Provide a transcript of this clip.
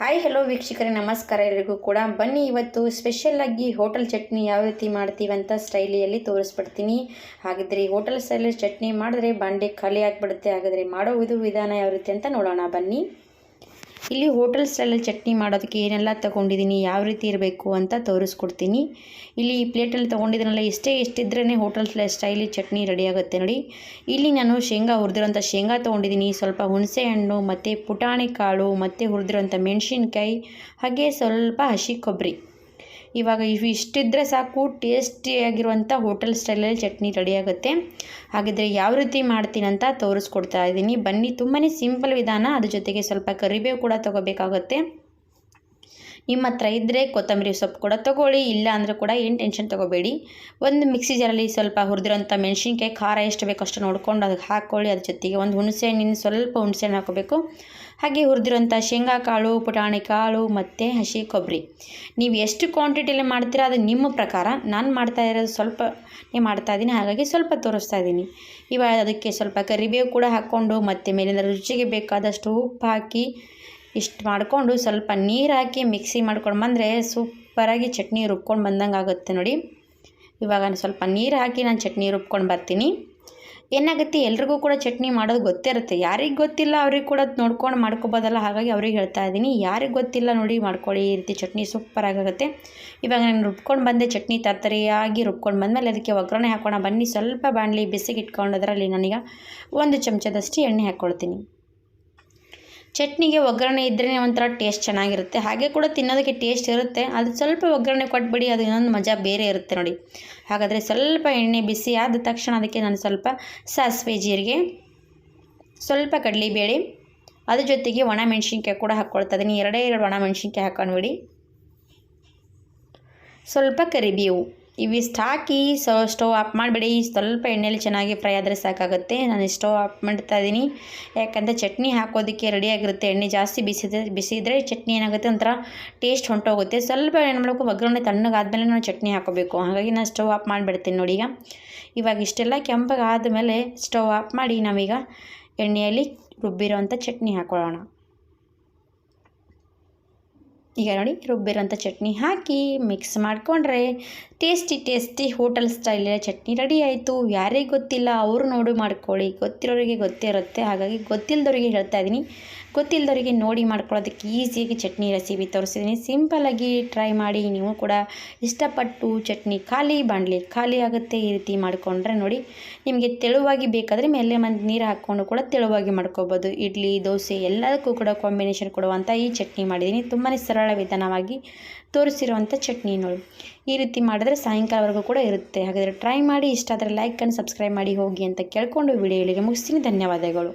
Hi hello ವೀಕ್ಷಕರೇ, ನಮಸ್ಕಾರ. ಎಲ್ಲರಿಗೂ ಕೂಡ ಬನ್ನಿ. ಇವತ್ತು ಸ್ಪೆಷಲ್ಲಾಗಿ ಹೋಟೆಲ್ ಚಟ್ನಿ ಯಾವ ರೀತಿ ಮಾಡ್ತೀವಿ ಅಂತ ಸ್ಟೈಲಿಯಲ್ಲಿ ತೋರಿಸ್ಬಿಡ್ತೀನಿ. ಹಾಗಿದ್ರೆ ಹೋಟೆಲ್ ಸ್ಟೈಲಲ್ಲಿ ಚಟ್ನಿ ಮಾಡಿದ್ರೆ ಬಾಂಡೆ ಖಾಲಿ ಆಗಿಬಿಡುತ್ತೆ. ಹಾಗಾದರೆ ಮಾಡೋ ಇದು ವಿಧಾನ ಯಾವ ರೀತಿ ಅಂತ ನೋಡೋಣ. ಬನ್ನಿ. ಇಲ್ಲಿ ಹೋಟೆಲ್ ಸ್ಟೈಲಲ್ಲಿ ಚಟ್ನಿ ಮಾಡೋದಕ್ಕೆ ಏನೆಲ್ಲ ತೊಗೊಂಡಿದ್ದೀನಿ, ಯಾವ ರೀತಿ ಇರಬೇಕು ಅಂತ ತೋರಿಸ್ಕೊಡ್ತೀನಿ. ಇಲ್ಲಿ ಈ ಪ್ಲೇಟಲ್ಲಿ ತೊಗೊಂಡಿದ್ದೀನಲ್ಲ ಇಷ್ಟೇ ಎಷ್ಟಿದ್ರೇ ಹೋಟೆಲ್ ಸ್ಟೈಲಿ ಚಟ್ನಿ ರೆಡಿ ಆಗುತ್ತೆ ನೋಡಿ. ಇಲ್ಲಿ ನಾನು ಶೇಂಗಾ ಹುರಿದಿರೋಂಥ ಶೇಂಗಾ ತೊಗೊಂಡಿದ್ದೀನಿ, ಸ್ವಲ್ಪ ಹುಣಸೆ ಹಣ್ಣು ಮತ್ತು ಪುಟಾಣಿ ಕಾಳು, ಮತ್ತು ಹುರಿದಿರೋಂಥ ಮೆಣಸಿನ್ಕಾಯಿ, ಹಾಗೆ ಸ್ವಲ್ಪ ಹಸಿ ಕೊಬ್ಬರಿ. ಇವಾಗ ಇವು ಇಷ್ಟಿದ್ರೆ ಸಾಕು ಟೇಸ್ಟಿಯಾಗಿರುವಂಥ ಹೋಟೆಲ್ ಸ್ಟೈಲಲ್ಲಿ ಚಟ್ನಿ ರೆಡಿ ಆಗುತ್ತೆ. ಹಾಗಿದ್ರೆ ಯಾವ ರೀತಿ ಮಾಡ್ತೀನಿ ಅಂತ ತೋರಿಸ್ಕೊಡ್ತಾ ಇದ್ದೀನಿ ಬನ್ನಿ ತುಂಬಾ ಸಿಂಪಲ್ ವಿಧಾನ. ಅದ್ರ ಜೊತೆಗೆ ಸ್ವಲ್ಪ ಕರಿಬೇವು ಕೂಡ ತೊಗೋಬೇಕಾಗುತ್ತೆ. ನಿಮ್ಮ ಹತ್ರ ಇದ್ದರೆ ಕೊತ್ತಂಬರಿ ಸೊಪ್ಪು ಕೂಡ ತೊಗೊಳ್ಳಿ ಇಲ್ಲ ಅಂದರೆ ಕೂಡ ಏನು ಟೆನ್ಷನ್ ತೊಗೋಬೇಡಿ. ಒಂದು ಮಿಕ್ಸಿ ಜಾರಲ್ಲಿ ಸ್ವಲ್ಪ ಹುರಿದಿರೋಂಥ ಮೆಣಸಿನ್ಕಾಯಿ, ಖಾರ ಎಷ್ಟು ಬೇಕೋ ಅಷ್ಟು ನೋಡ್ಕೊಂಡು ಅದಕ್ಕೆ ಹಾಕ್ಕೊಳ್ಳಿ, ಅದ್ರ ಜೊತೆಗೆ ಒಂದು ಹುಣಸೆ ಹಣ್ಣಿನ ಸ್ವಲ್ಪ ಹುಣಸೆ ಹಣ್ಣು ಹಾಕೋಬೇಕು ಹಾಗೆ ಹುರಿದಿರೋಂಥ ಶೇಂಗಾ ಕಾಳು ಪುಟಾಣಿ ಕಾಳು ಮತ್ತು ಹಸಿ ಕೊಬ್ಬರಿ. ನೀವು ಎಷ್ಟು ಕ್ವಾಂಟಿಟಿಯಲ್ಲಿ ಮಾಡ್ತೀರಾ ಅದು ನಿಮ್ಮ ಪ್ರಕಾರ. ನಾನು ಮಾಡ್ತಾ ಇರೋದು ಸ್ವಲ್ಪ ನೀವು ಮಾಡ್ತಾ ಇದ್ದೀನಿ, ಹಾಗಾಗಿ ಸ್ವಲ್ಪ ತೋರಿಸ್ತಾ ಇದ್ದೀನಿ. ಇವಾಗ ಅದಕ್ಕೆ ಸ್ವಲ್ಪ ಕರಿಬೇವು ಕೂಡ ಹಾಕ್ಕೊಂಡು ಮತ್ತು ಮೇಲಿಂದ ರುಚಿಗೆ ಬೇಕಾದಷ್ಟು ಉಪ್ಪು ಹಾಕಿ ಇಷ್ಟು ಮಾಡಿಕೊಂಡು ಸ್ವಲ್ಪ ನೀರು ಹಾಕಿ ಮಿಕ್ಸಿ ಮಾಡ್ಕೊಂಡು ಬಂದರೆ ಸೂಪರಾಗಿ ಚಟ್ನಿ ರುಬ್ಕೊಂಡು ಬಂದಂಗೆ ಆಗುತ್ತೆ ನೋಡಿ. ಇವಾಗ ಸ್ವಲ್ಪ ನೀರು ಹಾಕಿ ನಾನು ಚಟ್ನಿ ರುಬ್ಕೊಂಡು ಬರ್ತೀನಿ. ಏನಾಗುತ್ತೆ, ಎಲ್ರಿಗೂ ಕೂಡ ಚಟ್ನಿ ಮಾಡೋದು ಗೊತ್ತಿರುತ್ತೆ ಯಾರಿಗೆ ಗೊತ್ತಿಲ್ಲ ಅವ್ರಿಗೆ ಕೂಡ ನೋಡ್ಕೊಂಡು ಮಾಡ್ಕೊಬೋದಲ್ಲ, ಹಾಗಾಗಿ ಅವ್ರಿಗೆ ಹೇಳ್ತಾ ಇದ್ದೀನಿ ಯಾರಿಗೆ ಗೊತ್ತಿಲ್ಲ ನೋಡಿ ಮಾಡ್ಕೊಳ್ಳಿ, ಈ ರೀತಿ ಚಟ್ನಿ ಸೂಪರಾಗುತ್ತೆ ಇವಾಗ ನಾನು ರುಬ್ಕೊಂಡು ಬಂದೆ, ಚಟ್ನಿ ತರ್ತರಿಯಾಗಿ ರುಬ್ಕೊಂಡು ಬಂದಮೇಲೆ ಅದಕ್ಕೆ ಒಗ್ಗರಣೆ ಹಾಕೋಣ. ಬನ್ನಿ, ಸ್ವಲ್ಪ ಬಾಣಲಿ ಬಿಸಿಗೆ ಇಟ್ಕೊಂಡು ಅದರಲ್ಲಿ ನನಗೆ ಒಂದು ಚಮಚದಷ್ಟು ಎಣ್ಣೆ ಹಾಕ್ಕೊಳ್ತೀನಿ ಚಟ್ನಿಗೆ ಒಗ್ಗರಣೆ ಇದ್ರೇ ಒಂಥರ ಟೇಸ್ಟ್ ಚೆನ್ನಾಗಿರುತ್ತೆ. ಹಾಗೆ ಕೂಡ ತಿನ್ನೋದಕ್ಕೆ ಟೇಸ್ಟ್ ಇರುತ್ತೆ. ಅದು ಸ್ವಲ್ಪ ಒಗ್ಗರಣೆ ಕೊಟ್ಬಿಡಿ, ಅದು ಇನ್ನೊಂದು ಮಜಾ ಬೇರೆ ಇರುತ್ತೆ ನೋಡಿ. ಹಾಗಾದರೆ ಸ್ವಲ್ಪ ಎಣ್ಣೆ ಬಿಸಿ ಆದ ತಕ್ಷಣ ಅದಕ್ಕೆ ನಾನು ಸ್ವಲ್ಪ ಸಾಸಿವೆ ಜೀರಿಗೆ, ಸ್ವಲ್ಪ ಕಡಲೆಬೇಳೆ, ಅದ್ರ ಜೊತೆಗೆ ಒಣ ಮೆಣಸಿನ್ಕಾಯಿ ಕೂಡ ಹಾಕ್ಕೊಳ್ತಾ ಇದ್ದೀನಿ ಎರಡೇ ಎರಡು ಒಣ ಮೆಣಸಿನ್ಕಾಯಿ ಹಾಕೊಂಡ್ಬಿಡಿ. ಸ್ವಲ್ಪ ಕರಿಬೇವು. ಇವಿಷ್ಟು ಹಾಕಿ ಸೊ ಸ್ಟವ್ ಆಫ್ ಮಾಡಿಬಿಡಿ. ಸ್ವಲ್ಪ ಎಣ್ಣೆಲಿ ಚೆನ್ನಾಗಿ ಫ್ರೈ ಆದರೆ ಸಾಕಾಗುತ್ತೆ. ನಾನು ಸ್ಟವ್ ಆಫ್ ಮಾಡ್ತಾ ಇದ್ದೀನಿ. ಯಾಕಂದರೆ ಚಟ್ನಿ ಹಾಕೋದಕ್ಕೆ ರೆಡಿಯಾಗಿರುತ್ತೆ ಎಣ್ಣೆ ಜಾಸ್ತಿ ಬಿಸಿದ್ರೆ ಬಿಸಿದ್ರೆ ಚಟ್ನಿ ಏನಾಗುತ್ತೆ? ಒಂಥರ ಟೇಸ್ಟ್ ಹೊಂಟೋಗುತ್ತೆ. ಸ್ವಲ್ಪ ಏನು ಮಾಡಬೇಕು? ಒಗ್ಗರಣೆ ತಣ್ಣಗಾದಮೇಲೆ ನಾನು ಚಟ್ನಿ ಹಾಕೋಬೇಕು. ಹಾಗಾಗಿ ನಾನು ಸ್ಟವ್ ಆಫ್ ಮಾಡಿಬಿಡ್ತೀನಿ ನೋಡಿ ಈಗ. ಇವಾಗ ಇಷ್ಟೆಲ್ಲ ಕೆಂಪಗೆ ಮೇಲೆ ಸ್ಟವ್ ಆಫ್ ಮಾಡಿ ನಾವೀಗ ಎಣ್ಣೆಯಲ್ಲಿ ರುಬ್ಬಿರೋವಂಥ ಚಟ್ನಿ ಹಾಕೊಳ್ಳೋಣ. ಈಗ ನೋಡಿ ರುಬ್ಬಿರೋಂಥ ಚಟ್ನಿ ಹಾಕಿ ಮಿಕ್ಸ್ ಮಾಡಿಕೊಂಡ್ರೆ ಟೇಸ್ಟಿ ಟೇಸ್ಟಿ ಹೋಟೆಲ್ ಸ್ಟೈಲಿನ ಚಟ್ನಿ ರೆಡಿ ಆಯಿತು. ಯಾರಿಗೆ ಗೊತ್ತಿಲ್ಲ, ಅವರು ನೋಡಿ ಮಾಡ್ಕೊಳ್ಳಿ. ಗೊತ್ತಿರೋರಿಗೆ ಗೊತ್ತೇ ಇರುತ್ತೆ. ಹಾಗಾಗಿ ಗೊತ್ತಿಲ್ಲದವರಿಗೆ ಹೇಳ್ತಾ ಇದ್ದೀನಿ. ಗೊತ್ತಿಲ್ಲದವರಿಗೆ ನೋಡಿ ಮಾಡ್ಕೊಳ್ಳೋದಕ್ಕೆ ಈಸಿಯಾಗಿ ಚಟ್ನಿ ರೆಸಿಪಿ ತೋರಿಸಿದ್ದೀನಿ. ಸಿಂಪಲಾಗಿ ಟ್ರೈ ಮಾಡಿ. ನೀವು ಕೂಡ ಇಷ್ಟಪಟ್ಟು ಚಟ್ನಿ ಖಾಲಿ, ಬಾಣಲಿ ಖಾಲಿ ಆಗುತ್ತೆ ಈ ರೀತಿ ಮಾಡಿಕೊಂಡ್ರೆ ನೋಡಿ ನಿಮಗೆ ತೆಳುವಾಗಿ ಬೇಕಾದರೆ ಮೇಲೆ ಮಂದಿ ನೀರು ಹಾಕ್ಕೊಂಡು ಕೂಡ ತೆಳುವಾಗಿ ಮಾಡ್ಕೋಬೋದು. ಇಡ್ಲಿ, ದೋಸೆ ಎಲ್ಲದಕ್ಕೂ ಕೂಡ ಕಾಂಬಿನೇಷನ್ ಕೊಡುವಂಥ ಈ ಚಟ್ನಿ ಮಾಡಿದ್ದೀನಿ. ತುಂಬಾ ಸರಳ ವಿಧಾನವಾಗಿ ತೋರಿಸಿರುವಂಥ ಚಟ್ನಿ ನೋಡಿ. ಈ ರೀತಿ ಮಾಡಿದ್ರೆ ಸಾಯಂಕಾಲವರೆಗೂ ಕೂಡ ಇರುತ್ತೆ. ಹಾಗಾದರೆ ಟ್ರೈ ಮಾಡಿ, ಇಷ್ಟ ಆದರೆ ಲೈಕ್ ಆ್ಯಂಡ್ ಸಬ್ಸ್ಕ್ರೈಬ್ ಮಾಡಿ ಹೋಗಿ ಅಂತ ಕೇಳ್ಕೊಂಡು ವಿಡಿಯೋ ಇಲ್ಲಿಗೆ ಮುಗಿಸ್ತೀನಿ. ಧನ್ಯವಾದಗಳು.